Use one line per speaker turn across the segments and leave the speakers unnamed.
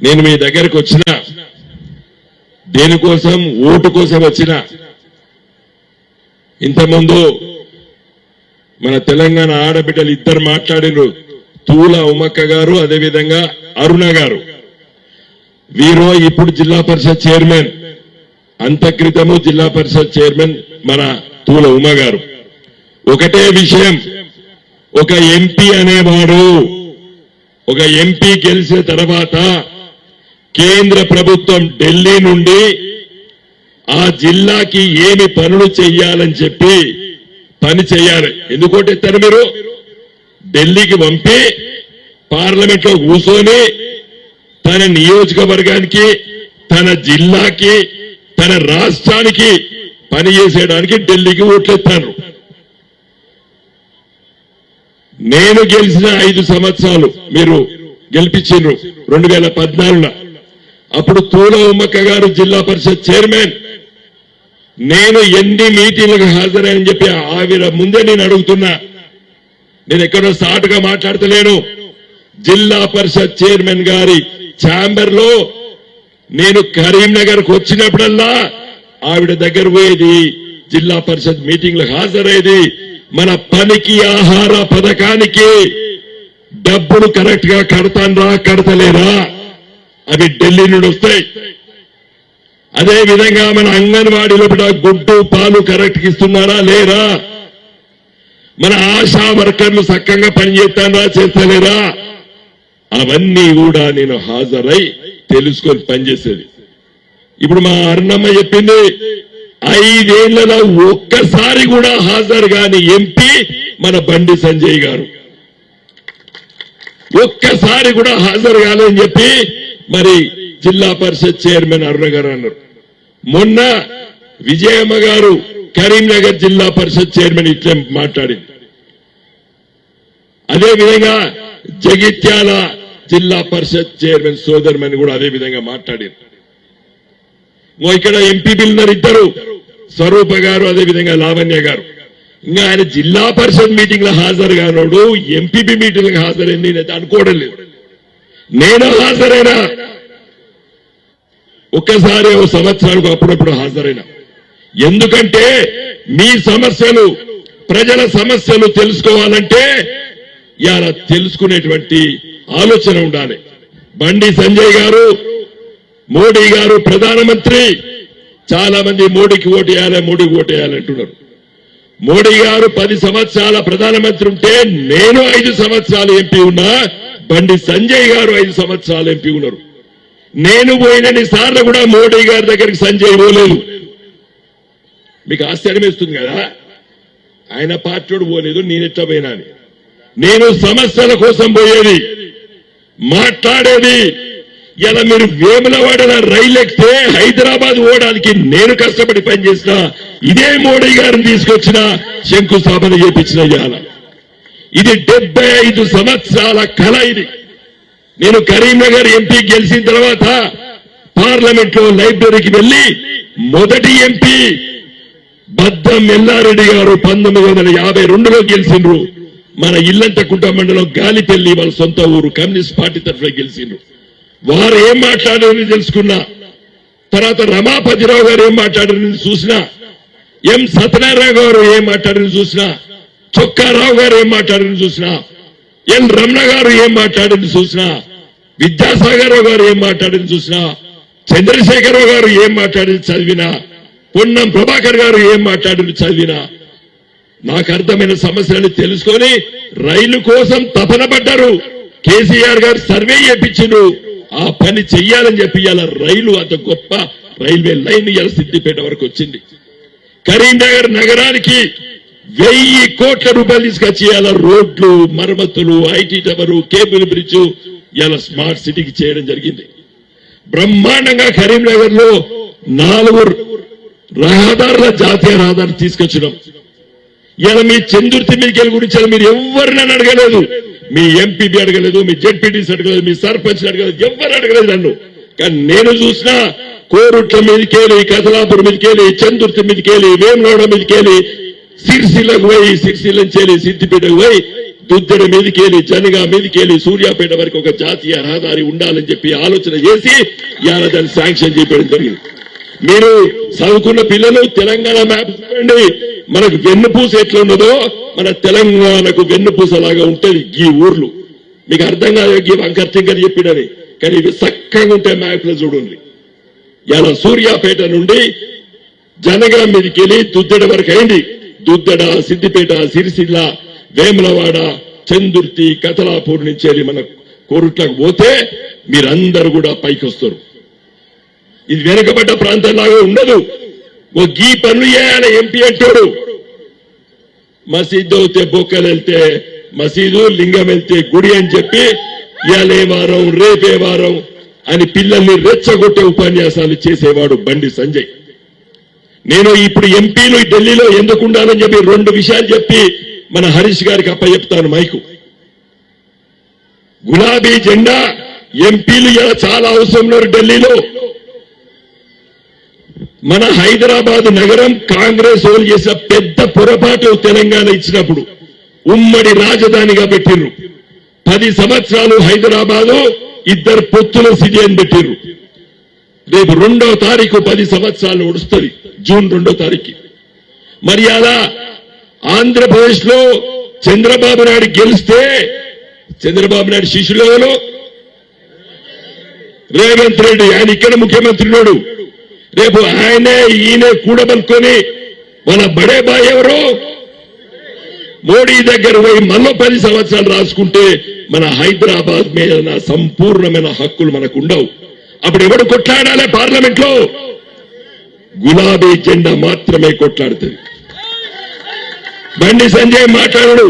నేను మీ దగ్గరకు వచ్చిన దేనికోసం ఓటు కోసం వచ్చిన ఇంతకుముందు మన తెలంగాణ ఆడబిడ్డలు ఇద్దరు మాట్లాడినరు తూల ఉమక్క గారు అదేవిధంగా అరుణ గారు. వీరు ఇప్పుడు జిల్లా పరిషత్ చైర్మన్ అంతక్రితము జిల్లా పరిషత్ చైర్మన్ మన తూల ఉమ గారు. ఒకటే విషయం ఒక ఎంపీ అనేవాడు ఒక ఎంపీ గెలిచిన తర్వాత కేంద్ర ప్రభుత్వం ఢిల్లీ నుండి ఆ జిల్లాకి ఏమి పనులు చెయ్యాలని చెప్పి పని చేయాలి ఎందుకంటే మీరు? ఢిల్లీకి పంపి పార్లమెంట్లో కూర్చొని తన నియోజకవర్గానికి తన జిల్లాకి తన రాష్ట్రానికి పని చేసేయడానికి ఢిల్లీకి ఓట్లెత్తారు నేను గెలిచిన ఐదు సంవత్సరాలు మీరు గెలిపించారు రెండు వేల పద్నాలుగులో అప్పుడు తూల ఉమ్మక్క గారు జిల్లా పరిషత్ చైర్మన్. నేను ఎన్ని మీటింగ్లకు హాజరని చెప్పి ఆవిడ ముందే నేను అడుగుతున్నా. నేను ఎక్కడో సాటుగా మాట్లాడతలేను. జిల్లా పరిషత్ చైర్మన్ గారి ఛాంబర్లో నేను కరీంనగర్కు వచ్చినప్పుడల్లా ఆవిడ దగ్గర పోయేది జిల్లా పరిషత్ మీటింగ్లకు హాజరయ్యేది. మన పనికి ఆహార పథకానికి డబ్బులు కరెక్ట్గా కడతాన్రా కడతలేరా? అవి ఢిల్లీ నుండి వస్తాయి అదే విధంగా మన అంగన్వాడీలో కూడా గుడ్డు పాలు కరెక్ట్ ఇస్తున్నారా లేరా? మన ఆశా వర్కర్లు సక్కంగా పనిచేస్తారా చేస్తలేరా? అవన్నీ కూడా నేను హాజరై తెలుసుకొని పనిచేసేది. ఇప్పుడు మా అరుణమ్మ చెప్పింది ఐదేళ్ళలో ఒక్కసారి కూడా హాజరు కాని ఎంపీ మన బండి సంజయ్ గారు. ఒక్కసారి కూడా హాజరు కాలేని చెప్పి మరి జిల్లా పరిషత్ చైర్మన్ అరుణ గారు అన్నారు. మొన్న విజయమ్మ గారు కరీంనగర్ జిల్లా పరిషత్ చైర్మన్ ఇట్లే మాట్లాడింది. అదే విధంగా జగిత్యాల జిల్లా పరిషత్ చైర్మన్ సోదరుమని కూడా అదే విధంగా మాట్లాడారు. ఇక్కడ ఎంపీపీలు ఉన్నారు ఇద్దరు స్వరూప గారు అదే విధంగా లావణ్య గారు. ఇంకా ఆయన జిల్లా పరిషత్ మీటింగ్లో హాజరు కానోడు ఎంపీపీ మీటింగ్ హాజరైంది నేను అనుకోవడం లేదు. నేను హాజరైనా. ఒక్కసారి ఓ సంవత్సరాలకు అప్పుడప్పుడు హాజరైనా. ఎందుకంటే మీ సమస్యలు ప్రజల సమస్యలు తెలుసుకోవాలంటే ఇలా తెలుసుకునేటువంటి ఆలోచన ఉండాలి. బండి సంజయ్ గారు మోడీ గారు ప్రధానమంత్రి చాలా మంది మోడీకి ఓటు వేయాలి మోడీకి ఓటు వేయాలి అంటున్నారు. మోడీ గారు పది సంవత్సరాల ప్రధానమంత్రి ఉంటే నేను ఐదు సంవత్సరాలు ఎంపీ ఉన్నా బండి సంజయ్ గారు ఐదు సంవత్సరాలు ఎంపీ ఉన్నారు. నేను పోయినన్ని సార్లు కూడా మోడీ గారి దగ్గరికి సంజయ్ పోలేదు. మీకు ఆశ్చర్యం వేస్తుంది కదా? ఆయన పార్టీడు పోలేదు నేనెట్లా పోయినా నేను సమస్యల కోసం పోయేది మాట్లాడేది ఇలా మీరు వేములవాడ రైలు ఎక్కితే హైదరాబాద్ ఓడానికి నేను కష్టపడి పనిచేసిన ఇదే మోడీ గారిని తీసుకొచ్చిన శంకుస్థాపన చేపించిన ఇవాళ ఇది డెబ్బై ఐదు సంవత్సరాల కళ ఇది. నేను కరీంనగర్ ఎంపీ గెలిచిన తర్వాత పార్లమెంట్లో లైబ్రరీకి వెళ్ళి మొదటి ఎంపీ బద్దం ఎల్లారెడ్డి గారు పంతొమ్మిది వందల యాభై రెండులో గెలిచిండ్రు. మన ఇల్లంతకుంట మండలం గాలిపల్లి వాళ్ళ సొంత ఊరు కమ్యూనిస్ట్ పార్టీ తరఫున గెలిచిండ్రు. వారు ఏం మాట్లాడారని తెలుసుకున్నా. తర్వాత రమాపతిరావు గారు ఏం మాట్లాడారని చూసినా ఎం సత్యనారాయణ గారు ఏం మాట్లాడారని చూసినా చొక్కారావు గారు ఏం మాట్లాడారని చూసినా ఎన్ రమణ గారు ఏం మాట్లాడారని చూసినా విద్యాసాగర్ గారు ఏం మాట్లాడారని చూసినా చంద్రశేఖరరావు గారు ఏం మాట్లాడారు చదివినా పొన్నం ప్రభాకర్ గారు ఏం మాట్లాడారు చదివినా నాకు అర్థమైన సమస్యలను తెలుసుకొని రైలు కోసం తపన పడ్డారు. కేసీఆర్ గారు సర్వే చేపించిండు ఆ పని చెయ్యాలని చెప్పి ఇవాళ రైలు అంత గొప్ప రైల్వే లైన్ ఇవాళ సిద్దిపేట వరకు వచ్చింది. కరీంనగర్ నగరానికి వెయ్యి కోట్ల రూపాయలు తీసుకొచ్చి ఇవాళ రోడ్లు మరమ్మతులు ఐటీ టవరు కేబుల్ బ్రిడ్జ్ ఇవాళ స్మార్ట్ సిటీకి చేయడం జరిగింది. బ్రహ్మాండంగా కరీంనగర్లో నాలుగు రహదారుల జాతీయ రహదారులు తీసుకొచ్చడం ఇలా మీ చందుర్తి మీకెళ్ళి గురించి మీరు ఎవరినైనా అడగలేదు. మీ ఎంపీబీ అడగలేదు మీ జెడ్పీటీసీ అడగలేదు మీ సర్పంచ్ అడగలేదు ఎవరు అడగలేదు నన్ను. కానీ నేను చూసినా కోరుట్ల మీదకేలి కథలాపురం మీదకేలి చందుర్తి మీదకేలి వేమగౌడ మీదకేలి సిరిసిల్లకు పోయి సిరిసిల్ల చేలి సిద్దిపేటకు పోయి దుద్దడి మీదకేలి జనగా మీదకేలి సూర్యాపేట వరకు ఒక జాతీయ రహదారి ఉండాలని చెప్పి ఆలోచన చేసి ఇవాళ దాన్ని శాంక్షన్ చేయడం జరిగింది. మీరు చదువుకున్న పిల్లలు తెలంగాణ మ్యాప్ చూడండి. మనకు వెన్నుపూస ఎట్లున్నదో మన తెలంగాణకు వెన్నుపూస లాగా ఉంటుంది ఈ ఊర్లు. మీకు అర్థం కాదు ఈ వంకర్ టింకర్ చెప్పినని కానీ ఇవి చక్కగా ఉంటాయి మ్యాప్లో చూడండి. ఇలా సూర్యాపేట నుండి జనగాం మీదకి వెళ్ళి దుద్దెడ వరకు అయింది. దుద్దెడ సిద్దిపేట సిరిసిల్ల వేములవాడ చందుర్తి కతలాపూర్ నుంచి వెళ్ళి మన కోరుట్లకు పోతే మీరందరూ కూడా పైకి వస్తారు. ఇది వెనుకబడ్డ ప్రాంతంలాగా ఉండదు. ఓ గీ పనులు చేయాలి ఎంపీ అంటాడు? మసీదు అవుతే బొక్కలు వెళ్తే మసీదు లింగం వెళ్తే గుడి అని చెప్పి ఇవాళే వారం రేపే వారం అని పిల్లల్ని రెచ్చగొట్టే ఉపన్యాసాలు చేసేవాడు బండి సంజయ్. నేను ఇప్పుడు ఎంపీలు ఢిల్లీలో ఎందుకు ఉండాలని చెప్పి రెండు విషయాలు చెప్పి మన హరీష్ గారికి అప్పచెప్తాను మైకు. గులాబీ జెండా ఎంపీలు ఇలా చాలా అవసరం ఉన్నారు ఢిల్లీలో. మన హైదరాబాద్ నగరం కాంగ్రెస్ వాళ్ళు చేసిన పెద్ద పొరపాటు తెలంగాణ ఇచ్చినప్పుడు ఉమ్మడి రాజధానిగా పెట్టిర్రు. పది సంవత్సరాలు హైదరాబాదు ఇద్దరు పొత్తుల సిటీ అని పెట్టిర్రు. రేపు రెండో తారీఖు పది సంవత్సరాలు ఒడుస్తుంది జూన్ రెండో తారీఖు. మరి అలా ఆంధ్రప్రదేశ్లో చంద్రబాబు నాయుడు గెలిస్తే చంద్రబాబు నాయుడు శిష్యులు ఎవరు? రేవంత్ రెడ్డి. ఆయన ఇక్కడ ముఖ్యమంత్రి నాడు రేపు ఆయనే ఈయనే కూడబలుకొని మన బడేబాయ్ ఎవరు? మోడీ దగ్గర పోయి మళ్ళీ పది సంవత్సరాలు రాసుకుంటే మన హైదరాబాద్ మీద సంపూర్ణమైన హక్కులు మనకు ఉండవు అప్పుడు ఎవడు కొట్లాడాలి పార్లమెంట్లో గులాబీ జెండా మాత్రమే కొట్లాడుతుంది. బండి సంజయ్ మాట్లాడడు.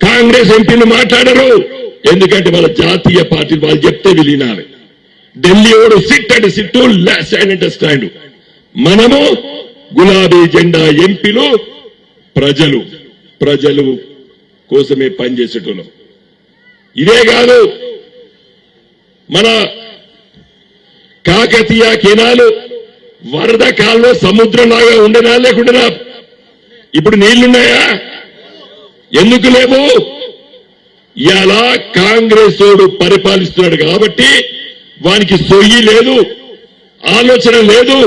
కాంగ్రెస్ ఎంపీలు మాట్లాడరు. ఎందుకంటే వాళ్ళ జాతీయ పార్టీ వాళ్ళు చెప్తే విలీనాలి. ఢిల్లీ ఓడు సిట్ సిట్టు స్టాండ్ స్టాండ్ మనము గులాబీ జెండా ఎంపీలు ప్రజలు ప్రజలు కోసమే పనిచేసేటోళ్ళం. ఇదే కాదు మన కాకతీయ కెనాలు వరద కాలంలో సముద్రంలాగా ఉండనా లేకుండా ఇప్పుడు నీళ్ళున్నాయా? ఎందుకు లేవు? ఇలా కాంగ్రెస్ తోడు పరిపాలిస్తున్నాడు కాబట్టి వానికి సొయ్యి లేదు ఆలోచన లేదు.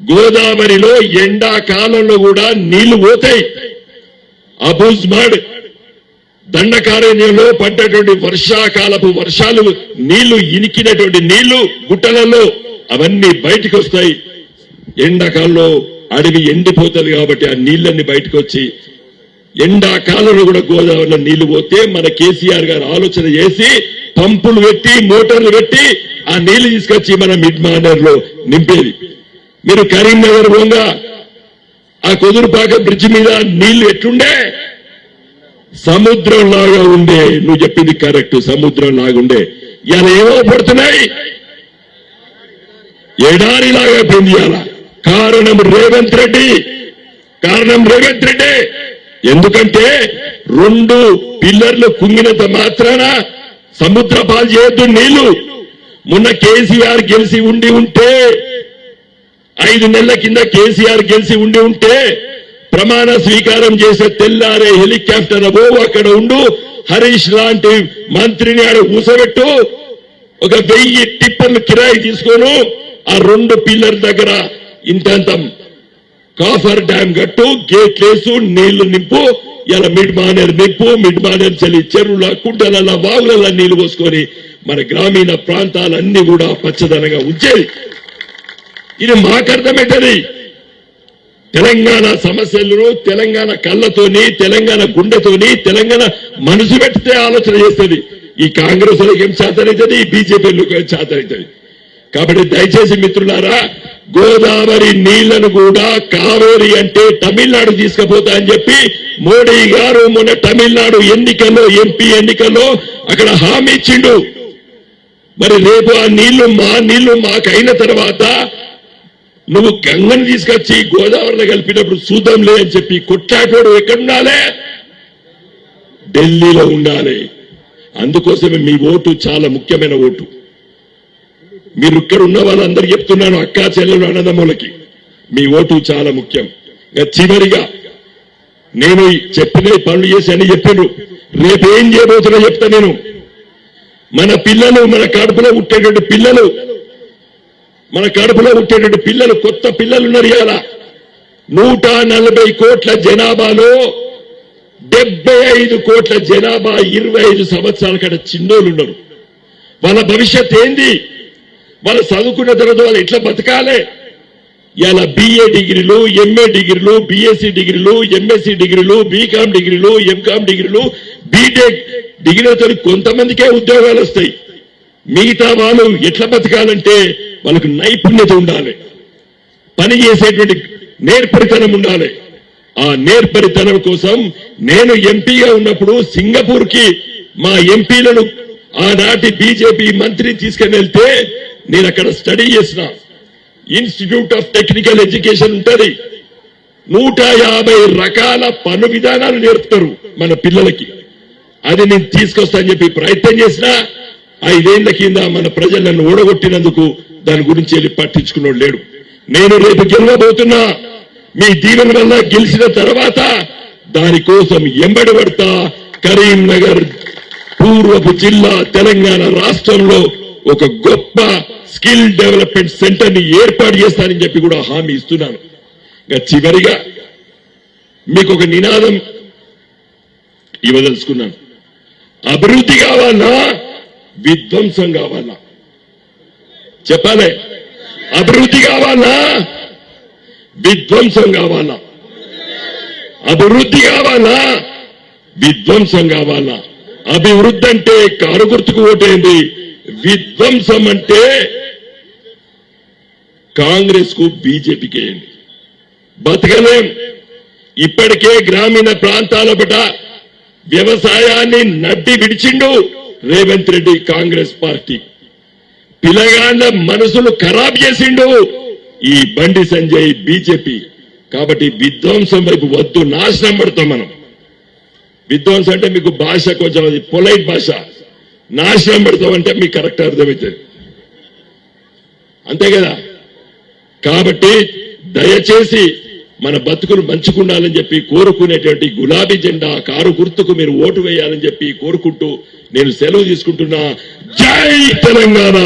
గోదావరిలో ఎండాకాలంలో కూడా నీళ్ళు పోతాయి. అబుజ్మాడ్ దండకారణ్యంలో పడ్డటువంటి వర్షాకాలపు వర్షాలు నీళ్ళు ఇనికినటువంటి నీళ్ళు గుట్టలలో అవన్నీ బయటకు వస్తాయి ఎండాకాలంలో అడవి ఎండిపోతుంది కాబట్టి ఆ నీళ్ళన్ని బయటకు వచ్చి ఎండాకాలంలో కూడా గోదావరిలో నీళ్ళు పోతే మన కేసీఆర్ గారు ఆలోచన చేసి పంపులు పెట్టి మోటార్లు పెట్టి ఆ నీళ్ళు తీసుకొచ్చి మన మిడ్ మానర్లో నింపేది. మీరు కరీంనగర్ పోగా ఆ కుదురుపాక బ్రిడ్జ్ మీద నీళ్ళు ఎట్లుండే? సముద్రం లాగా ఉండే నువ్వు చెప్పింది కరెక్ట్ సముద్రం లాగుండే ఇలా ఏమో పడుతున్నాయి? ఎడారి లాగా పోయింది కారణం రేవంత్ రెడ్డి. కారణం రేవంత్ రెడ్డి. ఎందుకంటే రెండు పిల్లర్లు కుంగినంత మాత్రాన సముద్ర పాలు చేయొద్దు నీళ్ళు మొన్న కేసీఆర్ గెలిచి ఉండి ఉంటే ఐదు నెలల కింద కేసీఆర్ గెలిచి ఉండి ఉంటే ప్రమాణ స్వీకారం చేసే తెల్లారే హెలికాప్టర్ ఓ అక్కడ ఉండు హరీష్ లాంటి మంత్రిని ఆడ కూసబెట్టు ఒక వెయ్యి టిప్పర్లు కిరాయి తీసుకోను ఆ రెండు పిల్లర్ దగ్గర ఇంతంత కాఫర్ డ్యామ్ కట్టు గేట్లేసు నీళ్ళు నింపు ఇలా మిడ్ మానేరు నింపు మిడ్ మానేరు చలి చెరువుల కుంటల వాగుల నీళ్ళు పోసుకొని మన గ్రామీణ ప్రాంతాలన్నీ కూడా పచ్చదనంగా ఉంచేది ఇది మాకు తెలంగాణ సమస్యలను తెలంగాణ కళ్ళతోని తెలంగాణ గుండెతోని తెలంగాణ మనసు పెట్టితే ఆలోచన చేస్తుంది ఈ కాంగ్రెస్ వాళ్ళకి ఏం చేతనవుతుంది ఈ బీజేపీలకు ఏం చేతనవుతుంది కాబట్టి దయచేసి మిత్రులారా గోదావరి నీళ్ళను కూడా కావేరి అంటే తమిళనాడు తీసుకుపోతా అని చెప్పి మోడీ గారు మొన్న తమిళనాడు ఎన్నికల్లో ఎంపీ ఎన్నికల్లో అక్కడ హామీ ఇచ్చిండు. మరి రేపు ఆ నీళ్ళు మా నీళ్ళు మాకైన తర్వాత నువ్వు గంగను తీసుకొచ్చి గోదావరిలో కలిపినప్పుడు చూద్దాంలే అని చెప్పి కొట్లాటోడు ఎక్కడుండాలి? ఢిల్లీలో ఉండాలి. అందుకోసమే మీ ఓటు చాలా ముఖ్యమైన ఓటు. మీరు ఇక్కడ ఉన్న వాళ్ళందరూ చెప్తున్నాను అక్కా చెల్లెలు అన్నదమ్ములకి. మీ ఓటు చాలా ముఖ్యం. చివరిగా నేను చెప్పిన పనులు చేసి అని చెప్పిండ్రు రేపు ఏం చేయబోతున్నా చెప్తా నేను. మన పిల్లలు మన కడుపులో పుట్టేటువంటి పిల్లలు మన కడుపులో పుట్టేటువంటి పిల్లలు కొత్త పిల్లలు ఉన్నారు ఇవాళ. నూట నలభై కోట్ల జనాభాలో డెబ్బై ఐదు కోట్ల జనాభా ఇరవై ఐదు సంవత్సరాల కడ చిన్నోళ్ళు ఉన్నారు. వాళ్ళ భవిష్యత్ ఏంది? వాళ్ళు చదువుకున్న తర్వాత వాళ్ళు ఎట్లా బతకాలి? ఇలా బిఏ డిగ్రీలు ఎంఏ డిగ్రీలు బిఎస్సి డిగ్రీలు ఎంఎస్సి డిగ్రీలు బీకామ్ డిగ్రీలు ఎంకామ్ డిగ్రీలు బీటెక్ డిగ్రీలతో కొంతమందికే ఉద్యోగాలు వస్తాయి. మిగతా వాళ్ళు ఎట్లా బతకాలంటే వాళ్ళకు నైపుణ్యత ఉండాలి. పని చేసేటువంటి నేర్పరితనం ఉండాలి. ఆ నేర్పరితనం కోసం నేను ఎంపీగా ఉన్నప్పుడు సింగపూర్కి మా ఎంపీలను ఆనాటి బీజేపీ మంత్రి తీసుకుని వెళ్తే నేను అక్కడ స్టడీ చేసిన. ఇన్స్టిట్యూట్ ఆఫ్ టెక్నికల్ ఎడ్యుకేషన్ ఉంటుంది. నూట యాభై రకాల పను విధానాలు నేర్పుతారు మన పిల్లలకి. అది నేను తీసుకొస్తానని చెప్పి ప్రయత్నం చేసిన ఐదేళ్ళ కింద మన ప్రజలు నన్ను ఓడగొట్టినందుకు దాని గురించి వెళ్ళి పట్టించుకున్నాడు లేడు. నేను రేపు గెలవబోతున్నా. మీ దీవెన వల్ల గెలిచిన తర్వాత దానికోసం ఎంబడి పడతా కరీంనగర్ పూర్వపు జిల్లా తెలంగాణ రాష్ట్రంలో ఒక గొప్ప స్కిల్ డెవలప్మెంట్ సెంటర్ని ఏర్పాటు చేస్తానని చెప్పి కూడా హామీ ఇస్తున్నాను. ఇంకా చివరిగా మీకు ఒక నినాదం ఇవ్వదలుచుకున్నాను. అభివృద్ధి కావాలా విధ్వంసం కావాలా చెప్పాలి. అభివృద్ధి కావాలా విధ్వంసం కావాలా అభివృద్ధి కావాలా విధ్వంసం కావాలా అభివృద్ధి అంటే కారు గుర్తుకు ఓటేంది విధ్వంసం అంటే కాంగ్రెస్కు బీజేపీకి బతకలేం. ఇప్పటికే గ్రామీణ ప్రాంతాల పట వ్యవసాయాన్ని నడ్డి విడిచిండు రేవంత్ రెడ్డి కాంగ్రెస్ పార్టీ. పిల్లగాళ్ళ మనసులు ఖరాబ్ చేసిండు ఈ బండి సంజయ్ బీజేపీ. కాబట్టి విధ్వంసం వైపు వద్దు నాశనం పడతాం మనం. విధ్వంసం అంటే మీకు భాష కొంచెం అది పొలైట్ భాష. నాశనం పెడతామంటే మీకు కరెక్ట్ అర్థమవుతుంది అంతే కదా? కాబట్టి దయచేసి మన బతుకులు మంచుకుండాలని చెప్పి కోరుకునేటువంటి గులాబీ జెండా కారు గుర్తుకు మీరు ఓటు వేయాలని చెప్పి కోరుకుంటూ నేను సెలవు తీసుకుంటున్నా. జై తెలంగాణ!